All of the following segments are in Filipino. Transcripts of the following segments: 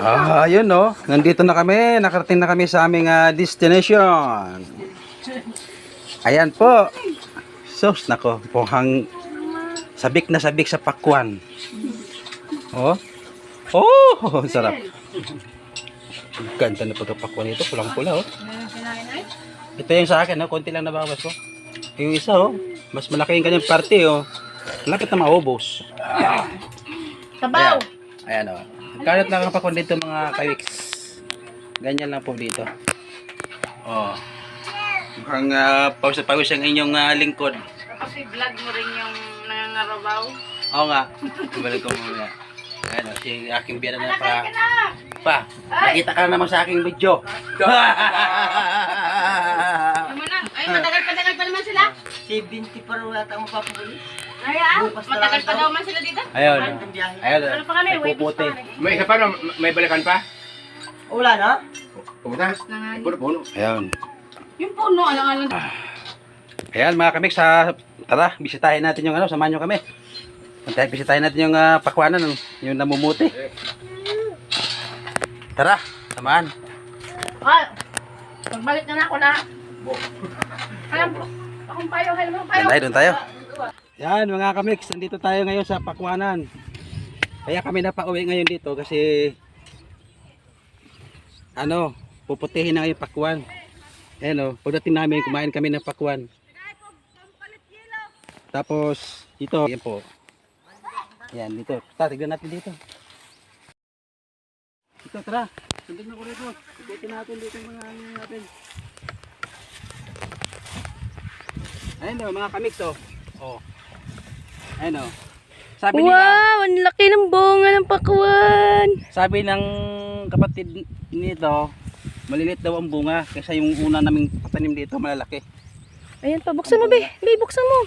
Ah, ayun no. Nandito na kami. Nakarating na kami sa aming ah, destination. Ayan po. Sos, nako. Pohang sabik na sabik sa pakwan. Oh. Oh, sarap. Ganda na pagkapakwan nito. Pulang-pula oh. Ito yung sa akin, no? konti lang nabawas ko. Yung isa, oh, mas malaki yung kanyang parte, oh. Malapit na maubos. Sabaw. Ayan, oh. Kalat lang ang pakwan dito, mga kawiks. Ganyan lang po dito. Oh. Mukhang uh, pawis-pawis ang inyong ah, lingkod. Kasi vlog mo rin yung nangangarabaw. Oo nga. Ibalik ko muna. Ayan, oh, si aking biyana na pa. Pa, nakita ka naman sa aking video. Ano na? Ay, matagal-patagal pa naman sila. 70 pa rin yata ang mapapabuli. Ay, ah, matagal pa daw man sila dito. Ayun. Ayun. Ano pa kami? Wait, Nagpuputi. May isa pa, no? may balikan pa? Wala na? Pumunta. Puno, puno. Ayun. Yung puno, alang-alang. Ayan mga kamik sa tara, bisitahin natin yung ano, samahan nyo kami. Bisitahin natin yung uh, pakwanan, yung namumuti. Tara, samahan. Ay, pagbalik na na ako na. Alam po, akong payo, hello, payo. Doon tayo, doon tayo. Yan mga kamix, nandito tayo ngayon sa pakwanan. Kaya kami napauwi ngayon dito kasi ano, puputihin na ngayon pakwan. Ayan o, pagdating namin, kumain kami ng pakwan. Tapos, dito, yan po. Yan, dito. Tara, tignan natin dito. Dito, tara. Sundin mo ko rito. Ikutin natin dito yung mga ano natin. Ayun o, mga kamix o. Oh. Ayun o. Sabi nila, Wow, ang laki ng bunga ng pakwan. sabi ng kapatid nito, malilit daw ang bunga kaysa yung una naming patanim dito malalaki. Ayan pa, buksan mo, be. Be, buksan mo.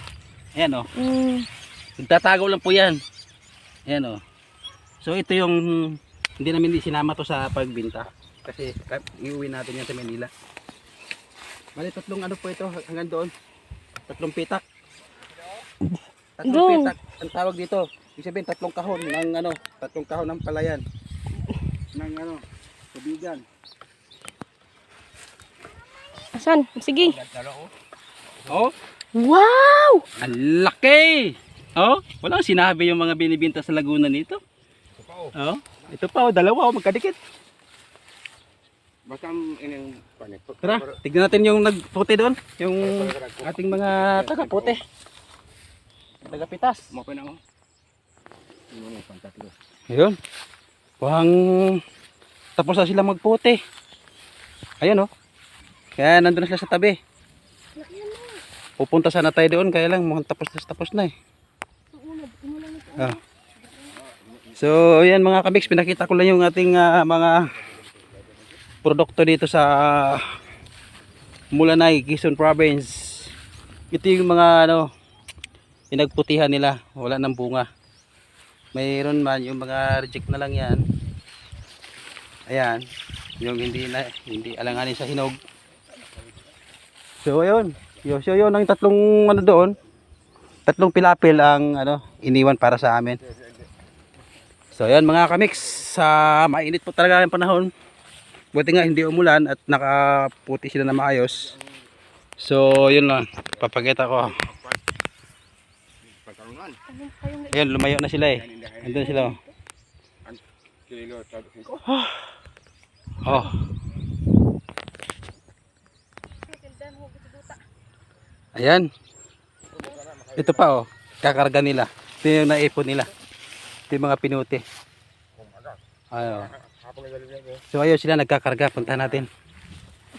Ayan o. Mm. Nagtatago lang po yan. Ayan o. So ito yung hindi namin sinama to sa pagbinta. Kasi ka- iuwi natin yan sa Manila. Bali tatlong ano po ito hanggang doon. Tatlong pitak. Tatlong Go. pitak. Ang tawag dito. Ibig sabihin tatlong kahon ng ano, tatlong kahon ng palayan. Ng ano, tubigan. Asan? Sige. Oh, Wow! ang laki! Oh, walang sinabi yung mga binibinta sa Laguna nito. Oh, ito pa oh, dalawa oh, magkadikit. Basta ang inyong panit. Tara, tignan natin yung nagputi doon. Yung ating mga taga-puti. Taga-pitas. Mapin ako. Ano yung pantatlo? Ayun. Pang tapos na sila magputi. Ayun oh. Kaya nandun na sila sa tabi. Pupunta sana tayo doon kaya lang mukhang tapos na tapos na eh. Ah. So, ayan mga kabiks, pinakita ko lang yung ating ah, mga produkto dito sa Mulanay, Quezon Province. Ito yung mga ano, pinagputihan nila, wala nang bunga. Mayroon man yung mga reject na lang yan. Ayan, yung hindi na hindi alanganin sa hinog. So ayun, yo so yun ang tatlong ano doon. Tatlong pilapil ang ano iniwan para sa amin. So ayun mga kamix, sa mainit po talaga ang panahon. Buti nga hindi umulan at nakaputi sila na maayos. So yun lang, papakita ko. Ayun, lumayo na sila eh. Andun sila. oh. Ko. Oh. Ayan. Ito pa oh. Kakarga nila. Ito yung naipon nila. Ito yung mga pinuti. Ayo. So ayun sila nagkakarga. Punta natin.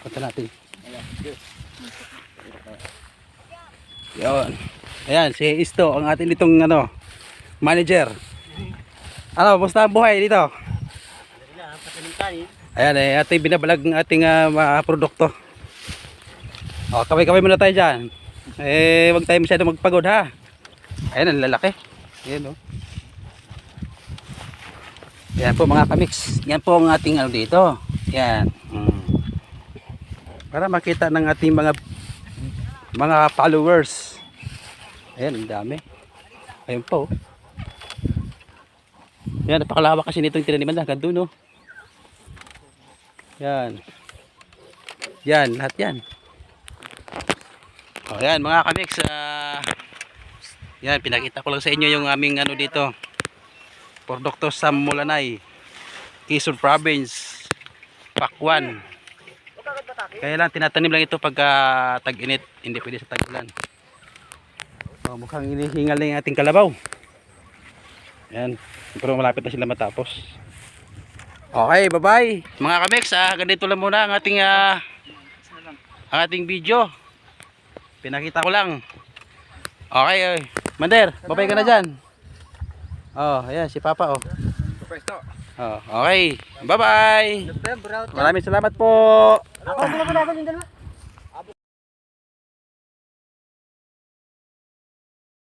Punta natin. Yun. Ayan, si Isto, ang ating itong ano, manager. Ano, musta ang buhay dito? Ayan eh, ating binabalag ng ating ah, mga produkto. O, kaway-kaway muna tayo dyan. Eh, wag tayo masyado magpagod ha. Ayan, ang lalaki. Ayan o. Yan po mga kamix. Yan po ang ating ano dito. Yan. Mm. Para makita ng ating mga mga followers. Ayan, ang dami. Ayun po. Yan, napakalawak kasi nitong tinaniman hanggang doon, no? Yan. Yan, lahat yan. O yan mga kamix. ah, yan, pinakita ko lang sa inyo yung aming ano dito. Dr. Sam Mulanay. Quezon Province. Pakwan. Kaya lang, tinatanim lang ito pagka tag-init. Hindi pwede sa tag-ulan. O, mukhang inihingal na yung ating kalabaw. Yan. Pero malapit na sila matapos. Okay, bye-bye. Mga kamix, ah, ganito lang muna ang ating ah, ang ating video. Pinakita ko lang. Okay, oy. Mander, bye-bye ka na dyan. Oh, ayan, si Papa, oh. Oh okay, bye-bye. Maraming salamat po. Ako, pa natin yung dalawa.